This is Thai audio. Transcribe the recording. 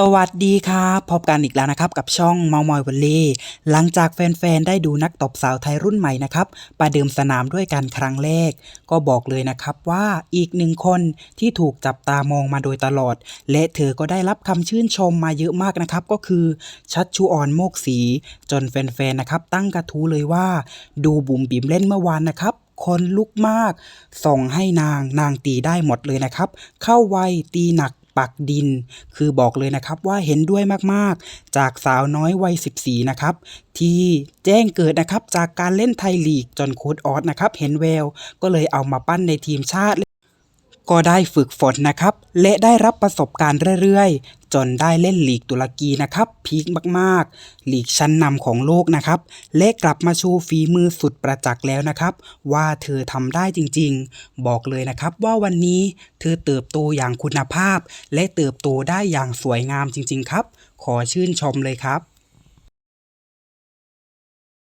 สวัสดีครับพบกันอีกแล้วนะครับ กับช่องเมามอยวอลเล่หลังจากแฟนๆ ได้ดูนักตบสาวไทยรุ่นใหม่นะครับประเดิมสนามด้วยกันครั้งแรก ก็บอกเลยนะครับว่าอีกหนึ่งคนที่ถูกจับตามองมาโดยตลอด และเธอก็ได้รับคำชื่นชมมาเยอะมากนะครับ ก็คือชัดชูออนโมกสี จนแฟนๆ นะครับ ตั้งกระทู้เลยว่า ดูบุ๋มบิ๋มเล่นเมื่อวานนะครับคนลุกมาก ส่งให้นางนางตีได้หมดเลยนะครับ เข้าไวตีหนัก ปักดิน คือบอกเลยนะครับว่าเห็นด้วยมากๆ จากสาวน้อยวัย 14 นะครับ ที่แจ้งเกิดนะครับจากการเล่นไทยลีกจนโค้ดออสนะครับ เห็นแววก็เลยเอามาปั้นในทีมชาติ ก็ได้ฝึกฝนนะครับ และได้รับประสบการณ์เรื่อยๆ จนได้เล่นลีกตุรกีนะครับพีคมากๆ ลีกชั้นนำของโลกนะครับ และกลับมาโชว์ฝีมือสุดประจักษ์แล้วนะครับ ว่าเธอทำได้จริงๆ บอกเลยนะครับว่าวันนี้เธอเติบโตอย่างคุณภาพ และเติบโตได้อย่างสวยงามจริง ๆ ครับ ขอชื่นชมเลยครับ